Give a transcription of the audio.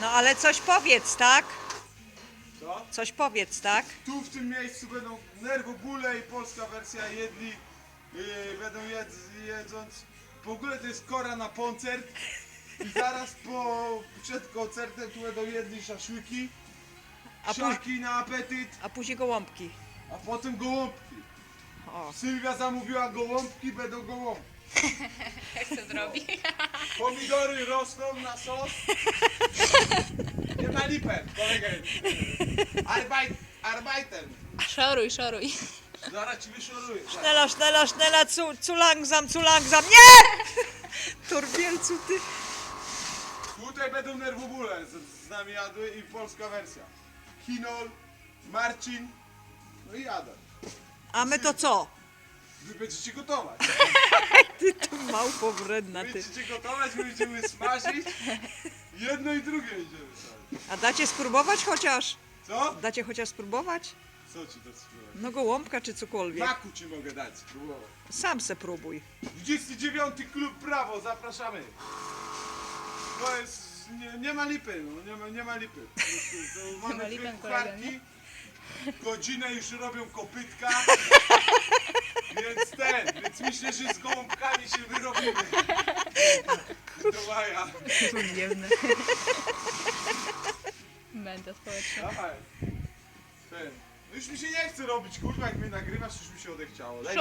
No ale coś powiedz, tak? Co? Coś powiedz, tak? Tu w tym miejscu będą nerwobóle i polska wersja jedli yy, będą jedz, jedząc. W ogóle to jest kora na koncert. I zaraz po przed koncertem tu będą jedli szaszłyki, A, póź, szaki na apetyt, a później gołąbki. a potem gołąbki. O. Sylwia zamówiła gołąbki, będą gołąbki. Jak to zrobi? Pomidory rosną na sos. Nie ma lipę, kolegę. Arbeit, arbeiten. Szoruj, szoruj. Zaraz ci wyszoruję. Sznela, sznela, sznela, cu, cu langsam, cu langsam. Nie! Torbielcu, ty. Tutaj będą nerwobóle z, z nami jadły i polska wersja. Hinol, Marcin, no i Adam. A my to co? Wy będziecie gotować. Ty tu małpo wredna, ty. Będziecie gotować, my będziemy smażyć. Jedno i drugie idziemy. A dacie spróbować chociaż? Co? Dacie chociaż spróbować? Co ci to spróbować? No gołąbka czy cokolwiek. Maku ci mogę dać, spróbować. Sam se próbuj. 29 klub Prawo, zapraszamy. To jest, nie, nie ma lipy, no, nie ma, nie ma lipy. Po prostu, to mamy lipy, dwie kolega, kucharki, godzinę już robią kopytka, więc ten, więc myślę, że z gołąbkami się wyrobimy. Do maja. Dziwne. Będę społeczna. Dawaj. Ten. No już mi się nie chce robić, kurwa, jak mnie nagrywasz, już mi się odechciało. Daj